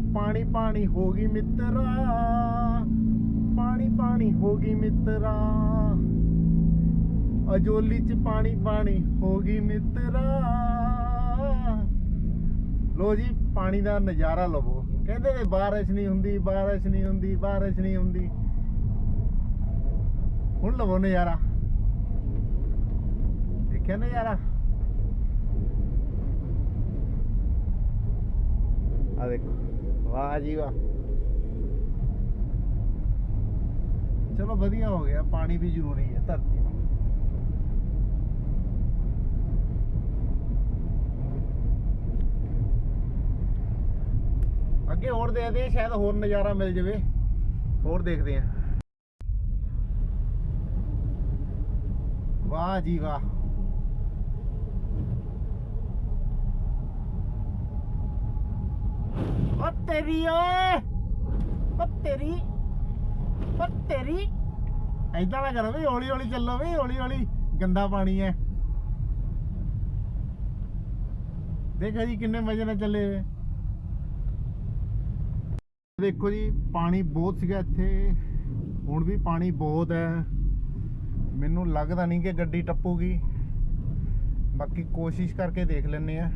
ਪਾਣੀ ਪਾਣੀ ਹੋ ਗਈ ਮਿੱਤਰਾ, ਪਾਣੀ ਪਾਣੀ ਹੋ ਗਈ ਮਿੱਤਰਾ। ਅਜੋਲੀ ਚ ਪਾਣੀ ਪਾਣੀ ਹੋ ਗਈ ਮਿੱਤਰਾ। ਲੋ ਜੀ, ਪਾਣੀ ਦਾ ਨਜ਼ਾਰਾ ਲਵੋ। ਕਹਿੰਦੇ ਨੇ ਬਾਰਿਸ਼ ਨਹੀਂ ਹੁੰਦੀ, ਬਾਰਿਸ਼ ਨਹੀਂ ਹੁੰਦੀ, ਬਾਰਿਸ਼ ਨਹੀਂ ਹੁੰਦੀ। ਹੁਣ ਲਵੋ ਨਜ਼ਾਰਾ। ਦੇਖਿਆ ਨਜ਼ਾਰਾ? ਆ ਦੇਖੋ। ਵਾਹ ਜੀ ਵਾਹ। ਚਲੋ ਵਧੀਆ ਹੋ ਗਿਆ, ਪਾਣੀ ਵੀ ਜ਼ਰੂਰੀ ਹੈ, ਧਰਤੀ ਨੂੰ। ਅੱਗੇ ਹੋਰ ਦੇਖਦੇ ਆ, ਸ਼ਾਇਦ ਹੋਰ ਨਜ਼ਾਰਾ ਮਿਲ ਜਾਵੇ। ਹੋਰ ਦੇਖਦੇ ਆ। ਵਾਹ ਜੀ ਵਾਹ। ਓ ਤੇਰੀ ਓਏ। ਓ ਤੇਰੀ। ਓ ਤੇਰੀ। ਐਦਾਂ ਨਾ ਕਰੋ ਵੀ ਹੌਲੀ ਹੌਲੀ ਚੱਲੋ ਵੀ ਹੌਲੀ ਹੌਲੀ ਗੰਦਾ ਪਾਣੀ ਹੈ ਦੇਖੋ ਜੀ ਕਿੰਨੇ ਮਜ਼ੇ ਨਾਲ ਚੱਲੇ ਵੇ ਦੇਖੋ ਜੀ, ਪਾਣੀ ਬਹੁਤ ਸੀਗਾ ਇੱਥੇ। ਹੁਣ ਵੀ ਪਾਣੀ ਬਹੁਤ ਹੈ ਮੈਨੂੰ ਲੱਗਦਾ ਨਹੀਂ ਕਿ ਗੱਡੀ ਟੱਪੂਗੀ। ਬਾਕੀ ਕੋਸ਼ਿਸ਼ ਕਰਕੇ ਦੇਖ ਲੈਣੇ ਆ।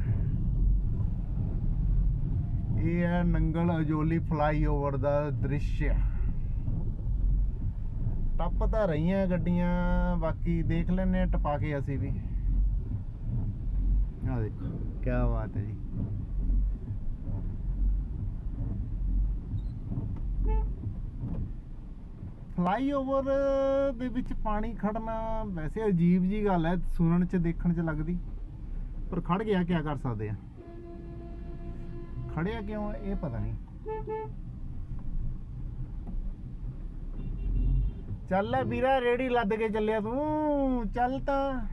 ਇਹ ਹੈ ਨੰਗਲ ਅਜੋਲੀ ਫਲਾਈਓਵਰ ਦਾ ਦ੍ਰਿਸ਼। ਟੱਪ ਤਾਂ ਰਹੀਆਂ ਗੱਡੀਆਂ, ਬਾਕੀ ਦੇਖ ਲੈਂਦੇ ਟਪਾ ਕੇ ਅਸੀਂ ਵੀ। ਆ ਦੇਖੋ ਕੀ ਬਾਤ ਹੈ ਜੀ। ਫਲਾਈਓਵਰ ਦੇ ਵਿੱਚ ਪਾਣੀ ਖੜਨਾ ਵੈਸੇ ਅਜੀਬ ਜੀ ਗੱਲ ਹੈ, ਸੁਣਨ ਚ, ਦੇਖਣ ਚ ਲੱਗਦੀ। ਪਰ ਖੜ ਗਿਆ ਕੀ ਕਰ ਸਕਦੇ ਆ? ਖੜਿਆ ਕਿਉਂ ਇਹ ਪਤਾ ਨਹੀਂ। ਚੱਲ ਵੀਰਾ ਰੇੜੀ ਲੱਦ ਕੇ ਚੱਲਿਆ ਤੂੰ। ਚੱਲ ਤਾਂ।